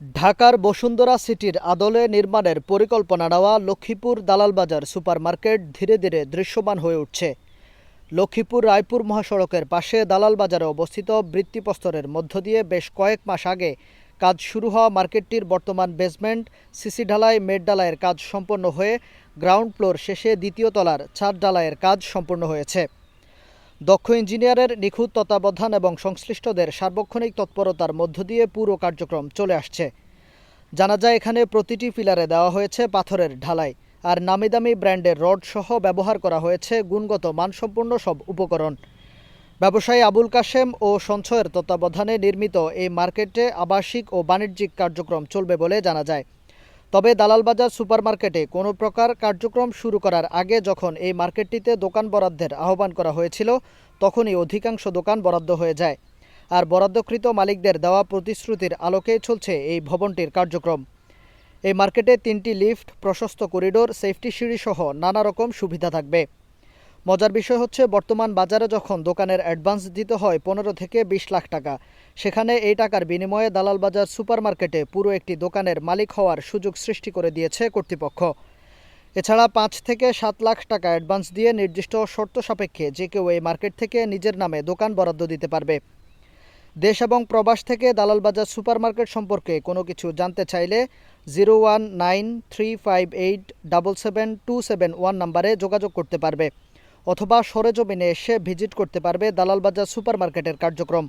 ঢাকার বসুন্ধরা সিটির আদলে নির্মাণের পরিকল্পনা নেওয়া লক্ষ্মীপুর দালালবাজার সুপারমার্কেট ধীরে ধীরে দৃশ্যমান হয়ে উঠছে। লক্ষ্মীপুর রায়পুর মহাসড়কের পাশে দালালবাজারে অবস্থিত বৃত্তিপ্রস্তরের মধ্য দিয়ে বেশ কয়েক মাস আগে কাজ শুরু হওয়া মার্কেটটির বর্তমান বেসমেন্ট, সিসি ঢালাই, মেট ডালাইয়ের কাজ সম্পন্ন হয়ে গ্রাউন্ড ফ্লোর শেষে দ্বিতীয় তলার ছাদ ডালাইয়ের কাজ সম্পন্ন হয়েছে। দক্ষ ইঞ্জিনিয়ারের নিখুঁত তত্ত্বাবধান এবং সংশ্লিষ্টদের সার্বক্ষণিক তৎপরতার মধ্য দিয়ে পুরো কার্যক্রম চলে আসছে। জানা যায়, এখানে প্রতিটি পিলারে দেওয়া হয়েছে পাথরের ঢালাই আর নামি দামি ব্র্যান্ডের রড সহ ব্যবহার করা হয়েছে গুণগত মানসম্পন্ন সব উপকরণ। ব্যবসায়ী আবুল কাশেম ও সঞ্চয়ের তত্ত্বাবধানে নির্মিত এই মার্কেটে আবাসিক ও বাণিজ্যিক কার্যক্রম চলবে বলে জানা যায়। তবে দালালবাজার সুপার মার্কেটে কোনো প্রকার কার্যক্রম শুরু করার আগে যখন এই মার্কেটটিতে দোকান বরাদ্দের আহ্বান করা হয়েছিল, তখনই অধিকাংশ দোকান বরাদ্দ হয়ে যায়। আর বরাদ্দকৃত মালিকদের দেওয়া প্রতিশ্রুতির আলোকেই চলছে এই ভবনটির কার্যক্রম। এই মার্কেটে তিনটি লিফট, প্রশস্ত করিডোর, সেফটি সিঁড়ি সহ নানা রকম সুবিধা থাকবে। মজার বিষয় হচ্ছে, বর্তমান বাজারে যখন দোকানের অ্যাডভান্স দিতে হয় পনেরো থেকে বিশ লাখ টাকা, সেখানে এই টাকার বিনিময়ে দালাল দালালবাজার সুপারমার্কেটে পুরো একটি দোকানের মালিক হওয়ার সুযোগ সৃষ্টি করে দিয়েছে কর্তৃপক্ষ। এছাড়া পাঁচ থেকে সাত লাখ টাকা অ্যাডভান্স দিয়ে নির্দিষ্ট শর্ত সাপেক্ষে যে কেউ এই মার্কেট থেকে নিজের নামে দোকান বরাদ্দ দিতে পারবে। দেশ এবং প্রবাস থেকে দালাল দালালবাজার সুপারমার্কেট সম্পর্কে কোনো কিছু জানতে চাইলে zero one nine three five eight double seven two seven one নাম্বারে যোগাযোগ করতে পারবে। অথবা সরেজমিনে এসে ভিজিট করতে পারবে দালালবাজার সুপারমার্কেটের কার্যক্রম।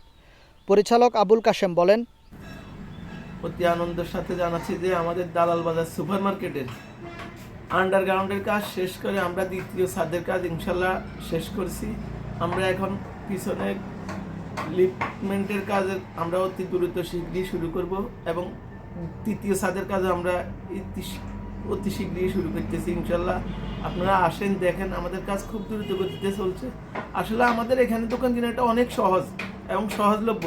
পরিচালক আবুল কাশেম বলেন, অতি আনন্দের সাথে জানাচ্ছি যে আমাদের দালাল বাজার সুপার মার্কেটের আন্ডারগ্রাউন্ডের কাজ শেষ করে আমরা দ্বিতীয় ছাদের কাজ ইনশাল্লাহ শেষ করছি। আমরা এখন পিছনে লিফটমেন্টের কাজ আমরা অতি দ্রুত শীঘ্রই শুরু করব এবং তৃতীয় ছাদের কাজ আমরা অতি শীঘ্রই শুরু করতেছি, ইনশাল্লাহ। আপনারা আসেন, দেখেন, আমাদের কাজ খুব দ্রুত গতিতে চলছে। আসলে আমাদের এখানে দোকান কেনাটা অনেক সহজ এবং সহজলভ্য।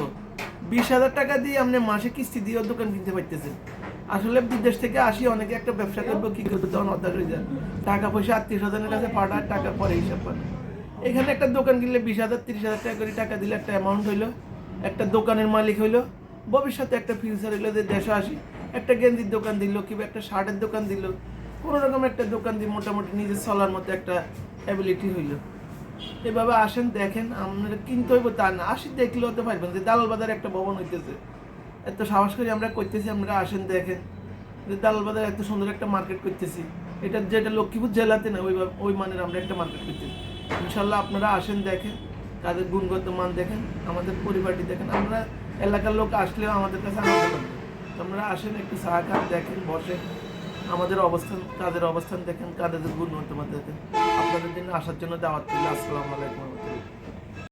বিশ হাজার টাকা দিয়ে আপনি মাসে কিস্তি দিয়েও দোকান কিনতে পারতেছেন। আসলে বিদেশ থেকে আসি, অনেকে একটা ব্যবসা করব কি করব তখন হতাশ হয়ে যায়। টাকা পয়সা আত্মীয় স্বজনের কাছে পাঠায় টাকা পরে হিসাব করে। এখানে একটা দোকান কিনলে বিশ হাজার, তিরিশ হাজার টাকা করে টাকা দিলে একটা অ্যামাউন্ট হইল, একটা দোকানের মালিক হইল, ভবিষ্যতে একটা ফিউচার হইল যে দেশে আসি। একটা গেঞ্জির দোকান দিল, কিংবা একটা শার্টের দোকান দিল, কোনো রকম একটা দোকান দিয়ে মোটামুটি নিজের চলার মতো একটা অ্যাবিলিটি হইল। এভাবে আসেন, দেখেন, আপনারা কিনতে হইব তা না। আসি দেখলে হতে পারবেন যে দালাল বাজারে একটা ভবন হইতেছে। এত সাহস করে আমরা করতেছি আপনারা আসেন, দেখেন যে দালাল বাজারে এত সুন্দর একটা মার্কেট করতেছি। এটা যেটা লক্ষ্মীপুর জেলাতে না ওই ওই মানের আমরা একটা মার্কেট করতেছি। ইনশাল্লাহ আপনারা আসেন, দেখেন তাদের গুণগত মান দেখেন, আমাদের পরিবারটি দেখেন। আমরা এলাকার লোক আসলেও আমাদের কাছে আনন্দ আপনারা আসেন একটু খান, দেখেন, বসেন। আমাদের অবস্থান কাজের অবস্থান দেখেন, কাদের গুণগত দেখেন আপনাদের জন্য আসার জন্য দাওয়াত আসসালামু আলাইকুম